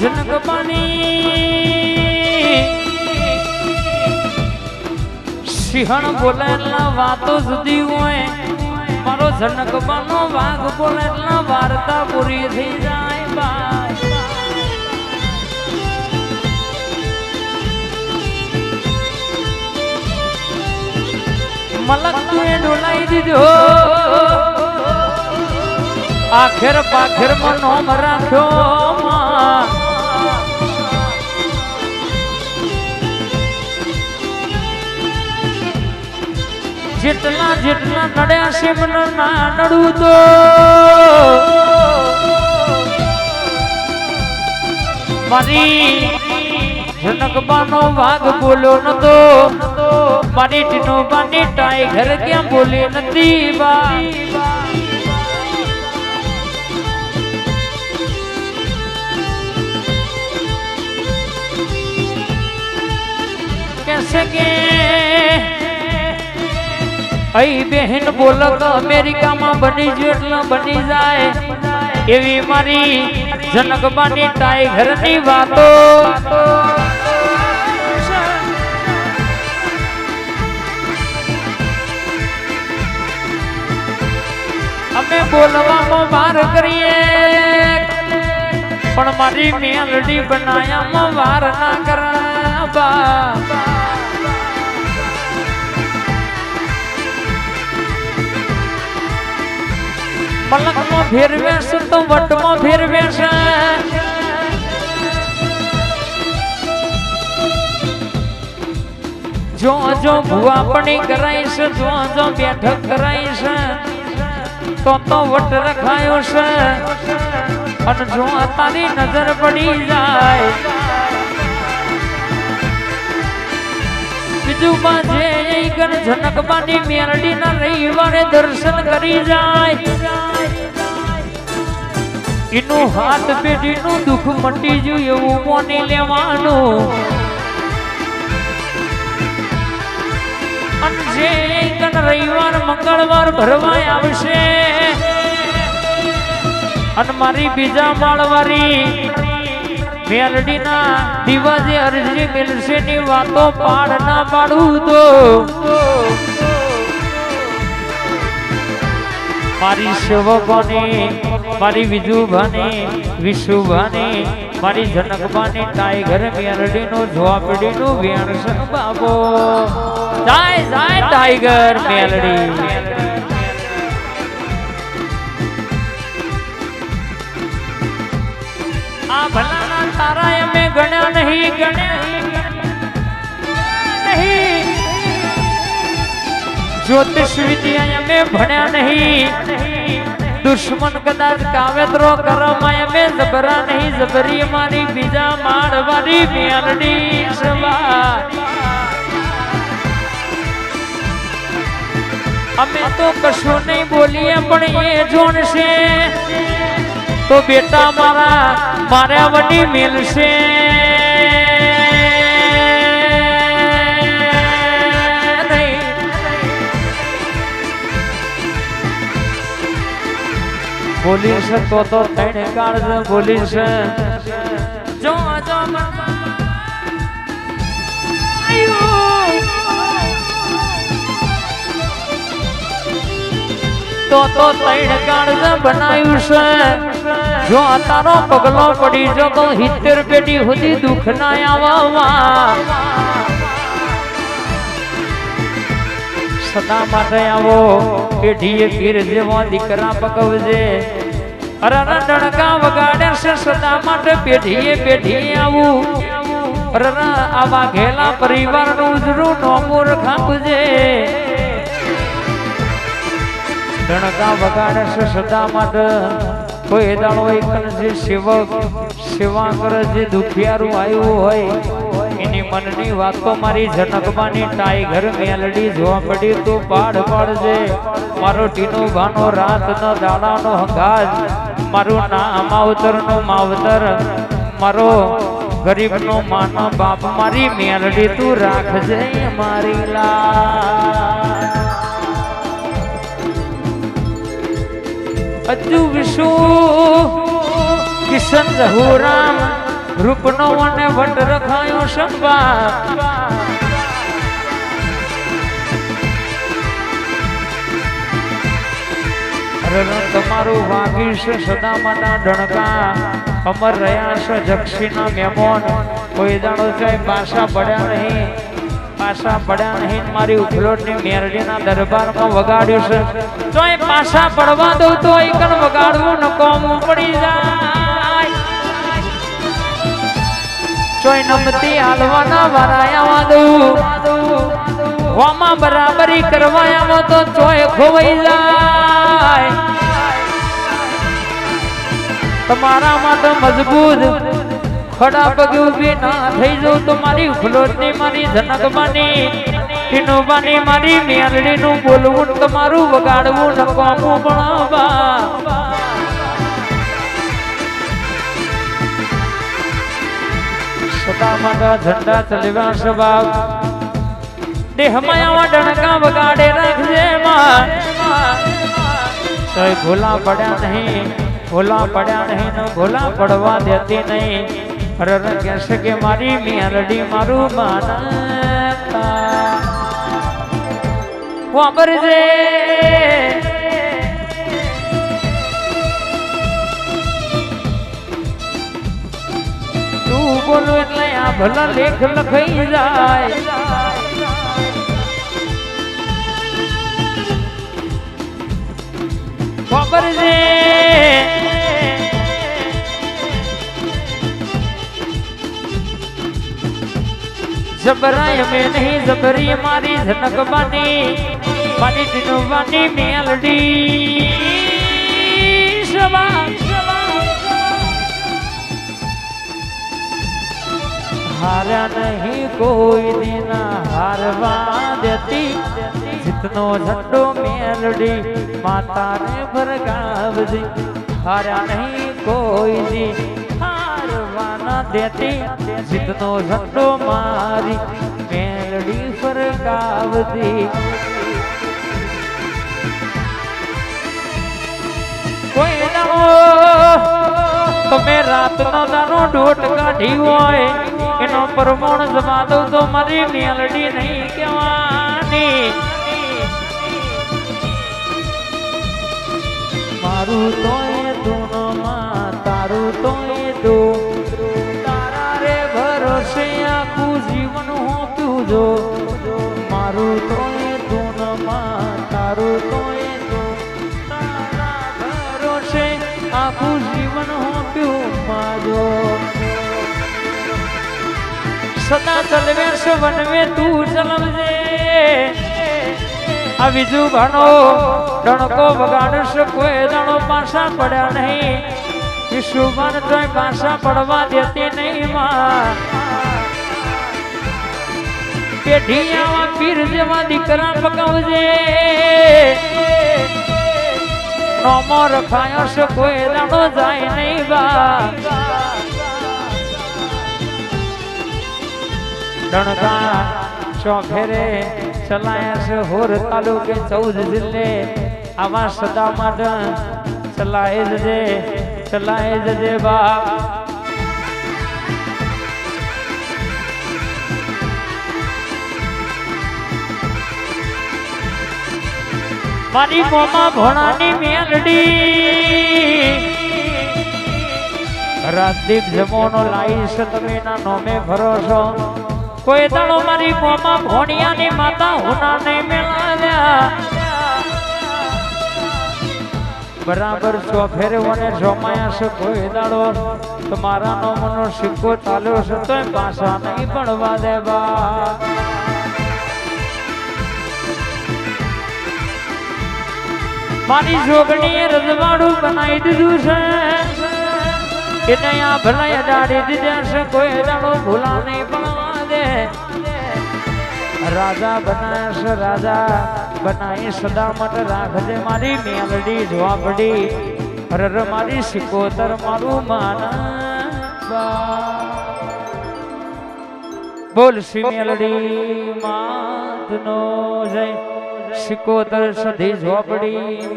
જનકબાની સિંહણ બોલે એટલે વાતો જુદી હોય. મારો જનકબાનો વાઘ બોલે એટલે વાર્તા પૂરી થઈ જાય બાય મલક તું ડોલાઈ દીધો. આખેર પાખેરમાં નોમ રાખ્યો માં. જેટલા જેટલા નડ્યા છે મને ના નડવું તો. મારી જનકબાનો વાઘ બોલ્યો નતો. મારી ટીનો બાની ટાઈગર ક્યાં બોલી નથી બા કેસે કે અઈ બહેન બોલક અમેરિકામાં બની જો એટલે બની જાય. એવી મારી જનકબાની ટાઈગરની વાતો. અમે બોલવામાં વાર કરીએ. પણ મારી મેલડી બનાયામાં વાર ના કરાબા મલકમાં ફેરવે છે તો વટમાં ફેરવે છે. જો જો ભુવાપણી કરાય છે, જો જો બેઠક કરાઈશ તો તો વટ રખાયો છે. અને જો તારી નજર પડી જાય, બીજું માં જે ગણ મેરડી મેરડીના રવિવારે દર્શન કરી જાય. એનું હાથ પેઢીનું દુઃખ મટી ગયું એવું કોને લેવાનું? અને જે રવિવાર, મંગળવાર ભરવા આવશે, અને મારી બીજા માળવારી મેલડીના દિવાજે અરજી મિલશે ની વાતો પાડ ના પાડું તો. મારી શિવભાની મારી વિજુભાની, વિશુભાની, મારી જનકભાની ટાઈગર મેલડીનો ઝોપડીનું વેણ બાબો જાય જાય, ટાઈગર મેલડી આ ભલાના તારા અમે ગણ્યા નહીં, ગણ્યા જ્યોતિષ વિદ્યા અમે ભણ્યા નહીં. દુશ્મન કદાચ કાવેતરો કરવામાં અમે જબરા નહીં. જબરી મારી બીજા માળવાની મેલડી સવા અમે તો કશું નહીં બોલીએ, પણ એ જોણશે. તો બેટા મારા મારા વડી મિલશે. બોલી છે તો તો ત્રણ કાળ બોલીશ જો જો તો તો ત્રણ કાળ બનાવ્યું છે. જો તારો પગલો પડી જો તો હિત્તેર પેટી સુધી દુઃખ ના આવવા સદા માટે આવો, પેઢીએ ગીર જેવા દીકરા પકવજે. અરે ડણકા વગાડે છે, સદા માટે પેઢીએ પેઢીએ આવું. અરે આવા ઘેલા પરિવારનું ઉજરું નોમોર ખાપજે ડણકા વગાડે છે, સદા માટે કોઈ દાણો એક જે સેવક, સેવા કરે જે દુખિયારું આવ્યું હોય એની મનની વાતો મારી જનકમાની ટાઈગર મેલડી જોવા પડી તું પાડ પાડજે. મારો ટીનો ભાનો રાત નો દાડાનો હંગાજ. મારું નામ માવતર નો માવતર. મારો ગરીબ નો માનો બાપ, મારી મેલડી તું રાખજે મારી લા અજુ વિશુ કિશન રઘુરામ રૂપનો અને વટ રખાયો સંભા તમારું વાગીશ છે સદામાના ડણકા અમર રહ્યા છે જક્ષીના મેમોન. કોઈ દાડો જાય પાછા પડ્યા નહીં. પાછા પડ્યા નહીં મારી ઉખલોટની મેરડીના દરબારમાં વગાડ્યું છે. તોય પાછા પડવા દઉં તો એકન વગાડવું, નકોમું પડી જાય. ચોય નમતી હાલવાના વરાયા દઉં. હોમાં બરાબરી કરવાયા તો ચોય ખોવાઈ જાય. તમારા માટે મજબૂત ખડા પગે ઊભી ના થઈ જાઉં તો મારી ફ્લોટની મારી જનકબાની ટીનુબાની મારી મેલડીનું બોલવું તમારું વગાડવું, નકામું ભણાવવા સદા મારા ઝંડા ચલવ્યા સ્વભાવ દેહમાં ડણકા વગાડે રાખજે માં. તોય ભૂલા પડ્યા નહીં, ભૂલા પડ્યા નહીં, ને ભૂલા પડવા દેતી નહીં. અરર કહેશે કે મારી મિયારડી મારું માનતા. વાપરજે. બોલો એટલે આ ભલા લેખ લખાઈ જાય. ખબર છે? જબરાય મેં નહીં, જબરી મારી ઝનકબાની મારી બાની મેલડી. સવા હાર્યા નહીં, કોઈ દિના હારવા દેતી જીતનો ઝંડો મેલડી, માતાને ભરગાવજી. હાર્યા નહીં, કોઈ દી હારવાના દેતી જીતનો ઝંડો મારી, મેલડી ફરગાવતી કોઈ દાડો તમે રાતનો દાનો ડોટ કાઢી હોય. એનો પ્રમાણ જમા દઉં તો મારી મેલડી નહીં કહેવાની. મારું તો એ દૂનમાં, તારું તો એ દૂર તારા રે ભરોસે આખું જીવન હોપ્યું જો. સદા ચલવે વનવે તું ચલવજે આ બીજું ભણો ડણકો વગાડશ કોઈ દાણો પાછા પડ્યા નહીં. વિશુભન તોય પાછા પડવા દેતી નહીં માં. પેઢીયામાં પીર જેવા દીકરા પકાવજે નોમો રખાયો કોઈ દાણો જાય નહીં બા. ડણકા ચોખેરે ચલાયા છે હોર તાલુકે ચૌદ જિલ્લે. આવા સદા માટે ચલાય જજે ચલાય જજે બાપ મારી મોમાં ભોણાની મેલડી. રાજદીપ જમોનો લાઈશ, તમે ના નોમે ભરો છો. કોઈ દાડો મારી મોમાં ભોણિયાની માતા હોના હુનાને મેળવ્યા બરાબર ચોફેરે મને જોમાયા છે કોઈ દાડો તમારા નો મનો સિક્કો ચાલ્યો છે તોય પાછા નહીં ભણવા દેવા. મારી જોગણીએ રજવાડું બનાવી દીધું છે. કે આ ભલાઈ દાડી દીધા છે, કોઈ દાડો ભૂલા નહીં દે રાજા બનાશ રાજા બનાવી સદા માટે રાખજે મારી મેલડી ઝોપડી રર મારી સિકોતર મારું માન. બોલ શ્રી મેલડી, માતનો જય. સિકોતર સધી ઝોપડી